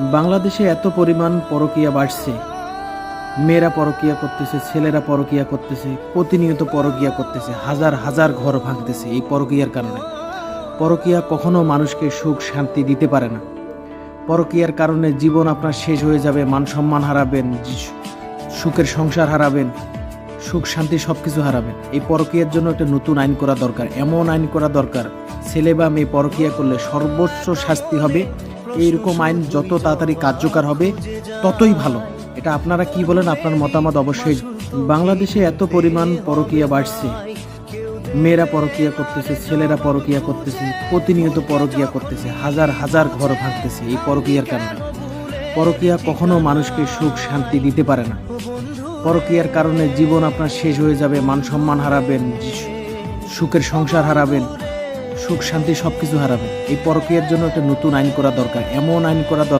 বাংলাদেশে এত পরিমাণ পরকীয়া বাড়ছে। মেয়েরা পরকীয়া করতেছে, ছেলেরা পরকীয়া করতেছে, প্রতিনিয়ত পরকীয়া করতেছে, হাজার হাজার ঘর ভাঙতেছে এই পরকীয়ার কারণে। পরকীয়া কখনো মানুষকে সুখ, শান্তি দিতে পারে না। পরকীয়ার কারণে জীবন আপনার শেষ হয়ে যাবে, মান সম্মান হারাবেন, সুখের সংসার হারাবেন, সুখ, শান্তি সব কিছু হারাবেন। এই পরকীয়ার জন্য একটা নতুন আইন করা দরকার। এমন আইন করা দরকার, ছেলে বা মেয়ে পরকীয়া করলে সর্বোচ্চ শাস্তি হবে এইরকম আইন যত তাড়াতাড়ি কার্যকর হবে, ততই ভালো। এটা আপনারা কি বলেন, আপনার মতামত অবশ্যই। বাংলাদেশে এত পরিমাণ পরকীয়া বাড়ছে। মেয়েরা পরকীয়া করতেছে, ছেলেরা পরকীয়া করতেছে, প্রতিনিয়ত পরকীয়া করতেছে, হাজার হাজার ঘর ভাঙতেছে এই পরকীয়ার কারণে। পরকীয়া কখনো মানুষকে সুখ, শান্তি দিতে পারে না। পরকীয়ার কারণে জীবন আপনার শেষ হয়ে যাবে, মান সম্মান হারাবেন, সুখের সংসার হারাবেন সুখ, শান্তি সবকিছু হারাবে। এই পরকীয়ার জন্য একটা নতুন আইন করা দরকার, এমন আইন করা দরকার